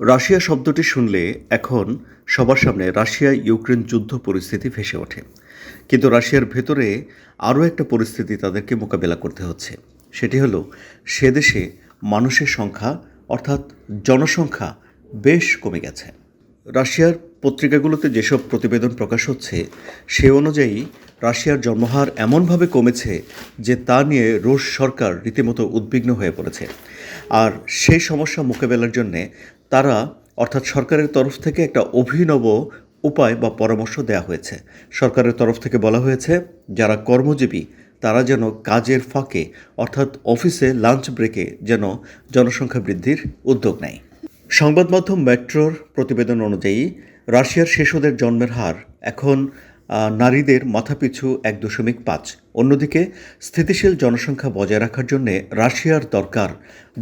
Russia শব্দটি শুনলে এখন সবার সামনে রাশিয়া ইউক্রেন যুদ্ধ পরিস্থিতি ভেসে ওঠে। কিন্তু রাশিয়ার ভেতরে আরও একটা পরিস্থিতি তাদেরকে মোকাবেলা করতে হচ্ছে। সেটি হলো, সে দেশে মানুষের সংখ্যা, অর্থাৎ জনসংখ্যা, বেশ কমে গেছে। রাশিয়ার পত্রিকাগুলোতে যেসব প্রতিবেদন প্রকাশ হচ্ছে, সে অনুযায়ী রাশিয়ার জন্মহার এমনভাবে কমেছে যে তা নিয়ে রুশ সরকার রীতিমতো উদ্বিগ্ন হয়ে পড়েছে। আর সেই সমস্যা মোকাবেলার জন্যে তারা, অর্থাৎ সরকারের তরফ থেকে একটা অভিনব উপায় বা পরামর্শ দেওয়া হয়েছে। সরকারের তরফ থেকে বলা হয়েছে, যারা কর্মজীবী, তারা যেন কাজের ফাঁকে, অর্থাৎ অফিসে লাঞ্চ ব্রেকে যেন জনসংখ্যা বৃদ্ধির উদ্যোগ নেয়। সংবাদ মাধ্যম মেট্রোর প্রতিবেদন অনুযায়ী, রাশিয়ার শিশুদের জন্মের হার এখন নারীদের মাথাপিছু এক দশমিক পাঁচ। অন্যদিকে, স্থিতিশীল জনসংখ্যা বজায় রাখার জন্য রাশিয়ার দরকার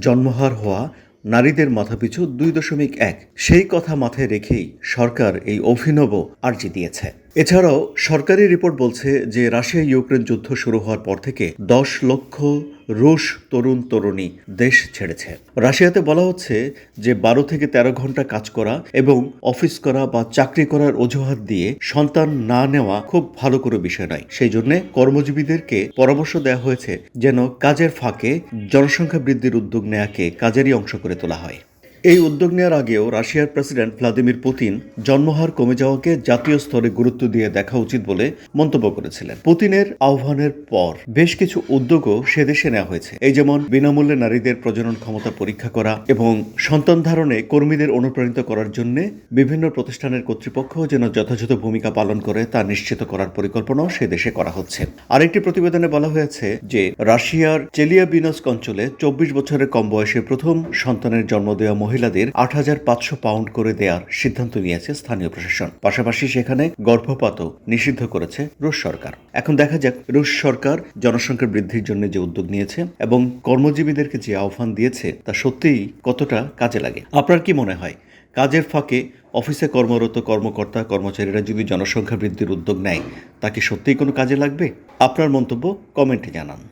জন্মহার হওয়া নারীদের মাথাপিছু দুই দশমিক এক। সেই কথা মাথায় রেখেই সরকার এই অভিনব আর্জি দিয়েছে। এছাড়াও সরকারি রিপোর্ট বলছে যে রাশিয়া ইউক্রেন যুদ্ধ শুরু হওয়ার পর থেকে দশ লক্ষ রুশ তরুণ তরুণী দেশ ছেড়েছে। রাশিয়াতে বলা হচ্ছে যে বারো থেকে তেরো ঘণ্টা কাজ করা এবং অফিস করা বা চাকরি করার অজুহাত দিয়ে সন্তান না নেওয়া খুব ভালো কোনো বিষয় নয়। সেই জন্য কর্মজীবীদেরকে পরামর্শ দেওয়া হয়েছে যেন কাজের ফাঁকে জনসংখ্যা বৃদ্ধির উদ্যোগ নেয়াকে কাজেরই অংশ করে তোলা হয়। এই উদ্যোগ নেওয়ার আগেও রাশিয়ার প্রেসিডেন্ট ভ্লাদিমির পুতিন জন্মহার কমে যাওয়াকে জাতীয় স্তরে গুরুত্ব দিয়ে দেখা উচিত বলে মন্তব্য করেছিলেন। পুতিনের আহ্বানের পর বেশ কিছু উদ্যোগও সে দেশে নেওয়া হয়েছে। এই যেমন বিনামূল্যে নারীদের প্রজনন ক্ষমতা পরীক্ষা করা এবং সন্তান ধারণে কর্মীদের অনুপ্রাণিত করার জন্য বিভিন্ন প্রতিষ্ঠানের কর্তৃপক্ষ যেন যথাযথ ভূমিকা পালন করে তা নিশ্চিত করার পরিকল্পনাও সে দেশে করা হচ্ছে। আরেকটি প্রতিবেদনে বলা হয়েছে যে রাশিয়ার চেলিয়াবিনস্ক অঞ্চলে চব্বিশ বছরের কম বয়সে প্রথম সন্তানের জন্ম দেওয়া মহিলাদের আট হাজার পাঁচশো পাউন্ড করে দেওয়ার সিদ্ধান্ত নিয়েছে স্থানীয় প্রশাসন। পাশাপাশি সেখানে গর্ভপাতও নিষিদ্ধ করেছে রুশ সরকার। এখন দেখা যাক, রুশ সরকার জনসংখ্যা বৃদ্ধির জন্য যে উদ্যোগ নিয়েছে এবং কর্মজীবীদেরকে যে আহ্বান দিয়েছে, তা সত্যিই কতটা কাজে লাগে? আপনার কি মনে হয়, কাজের ফাঁকে অফিসে কর্মরত কর্মকর্তা, কর্মচারীরা যদি জনসংখ্যা বৃদ্ধির উদ্যোগ নেয়, তা কি সত্যিই কোনো কাজে লাগবে? আপনার মন্তব্য কমেন্টে জানান।